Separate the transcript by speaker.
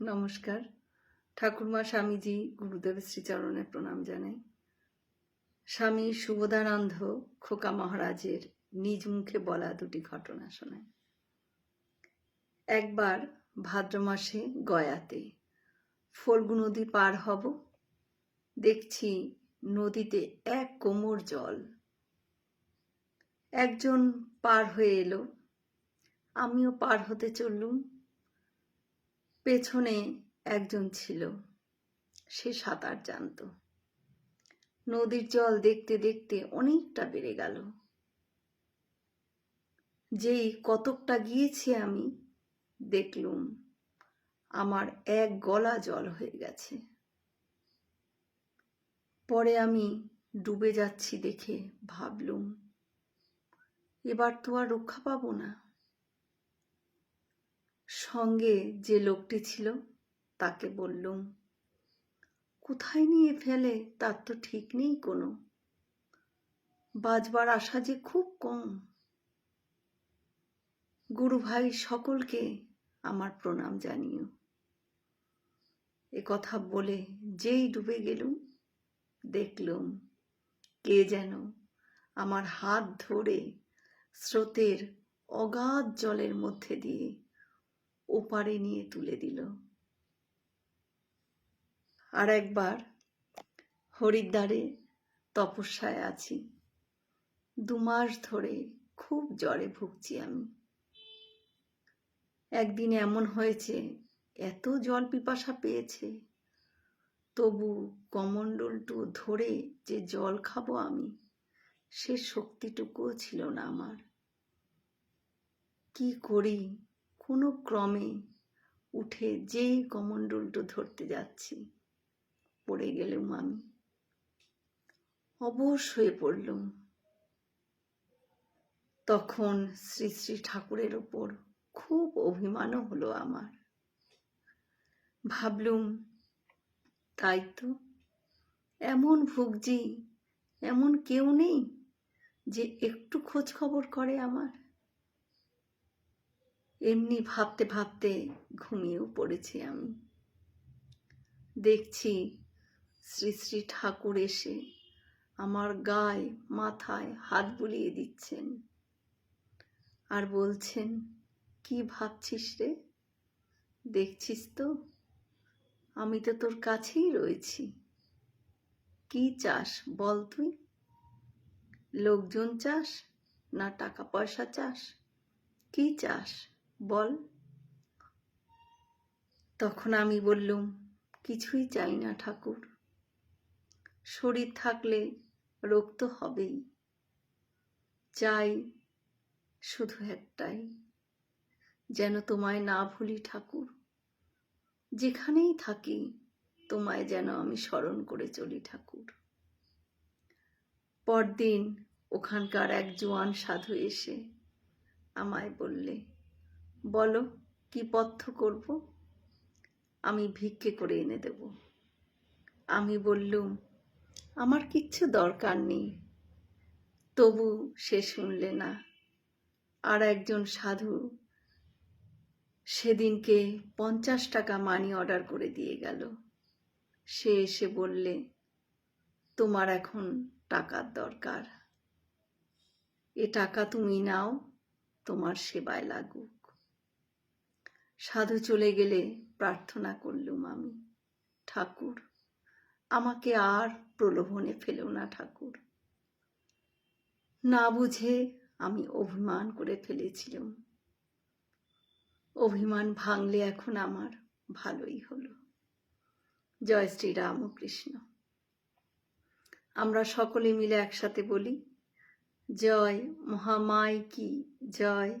Speaker 1: নমস্কার। ঠাকুরমা স্বামীজি গুরুদেবের শ্রীচরণে প্রণাম জানাই। স্বামী সুবোধানন্দ খোকা মহারাজের নিজ মুখে বলা দুটি ঘটনা শোনায় একবার ভাদ্র মাসে গয়াতে ফল্গু নদী পার হব। দেখছি নদীতে এক কোমর জল। একজন পার হয়ে এলো। আমিও পার হতে চললুম। পেছনে একজন ছিল। সে সাঁতার জানত। নদীর জল দেখতে দেখতে অনেকটা বেড়ে গেল। যেই কতকটা গিয়েছি আমি, দেখলুম আমার এক গলা জল হয়ে গেছে। পরে আমি ডুবে যাচ্ছি দেখে ভাবলুম, এবার তো আর রক্ষা পাবো না। সঙ্গে যে লোকটি ছিল, তাকে বললুম, কোথায় নিয়ে ফেলে? তার তো ঠিক নেই কোনো। বাজবার আশা যে খুব কম। গুরু ভাই সকলকে আমার প্রণাম জানিও। এ কথা বলে যেই ডুবে গেলুম, দেখলুম কে যেন আমার হাত ধরে স্রোতের অগাধ জলের মধ্যে দিয়ে ওপারে নিয়ে তুলে দিল। আর একবার হরিদ্বারে তপস্যায় আছি। দু মাস ধরে খুব জ্বরে ভুগছি আমি। একদিন এমন হয়েছে, এত জল পিপাসা পেয়েছে। তবু কমণ্ডলটু ধরে যে জল খাব আমি, সে শক্তিটুকুও ছিল না আমার। কি করি? কোনো ক্রমে উঠে যেই কমণ্ডলটু ধরতে যাচ্ছি, পড়ে গেলুম আমি। অবশ হয়ে পড়লুম। তখন শ্রী শ্রী ঠাকুরের ওপর খুব অভিমানও হলো আমার। ভাবলুম, তাই তো, এমন ভুগজি এমন কেউ নেই যে একটু খোঁজ খবর করে আমার। এমনি ভাবতে ভাবতে ঘুমিয়েও পড়েছি আমি। দেখছি শ্রী শ্রী ঠাকুর এসে আমার গায়ে, মাথায় হাত বুলিয়ে দিচ্ছেন। আর বলছেন, কি ভাবছিস রে? দেখছিস তো? আমি তো তোর কাছেই রয়েছি। কি চাস বল তুই? লোকজন চাস না টাকা পয়সা চাস? কি চাস? বল। তখন আমি বললুম, কিছুই চাই না ঠাকুর। শরীর থাকলে রোগ তো হবেই। চাই শুধু একটাই, যেন তোমায় না ভুলি ঠাকুর। যেখানেই থাকি, তোমায় যেন আমি স্মরণ করে চলি ঠাকুর। পরদিন ওখানকার এক জোয়ান সাধু এসে আমায় বললে বলো, কি পথ্য করব? আমি ভিক্ষে করে এনে দেব। আমি বললুম, আমার কিচ্ছু দরকার নেই। তবু সে শুনলে না। আর একজন সাধু সেদিনকে পঞ্চাশ টাকা মানি অর্ডার করে দিয়ে গেল। সে এসে বললে, তোমার এখন টাকার দরকার। এ টাকা তুমি নাও, তোমার সেবায় লাগুক। সাধু চলে গেলে প্রার্থনা করলুম আমি। ঠাকুর, আমাকে আর প্রলোভনে ফেলেও না ঠাকুর। না বুঝে আমি অভিমান করে ফেলেছিলাম। অভিমান ভাঙলে এখন আমার ভালোই হলো। জয় শ্রী রামকৃষ্ণ আমরা সকলে মিলে একসাথে বলি, জয় মহামায় কি, জয়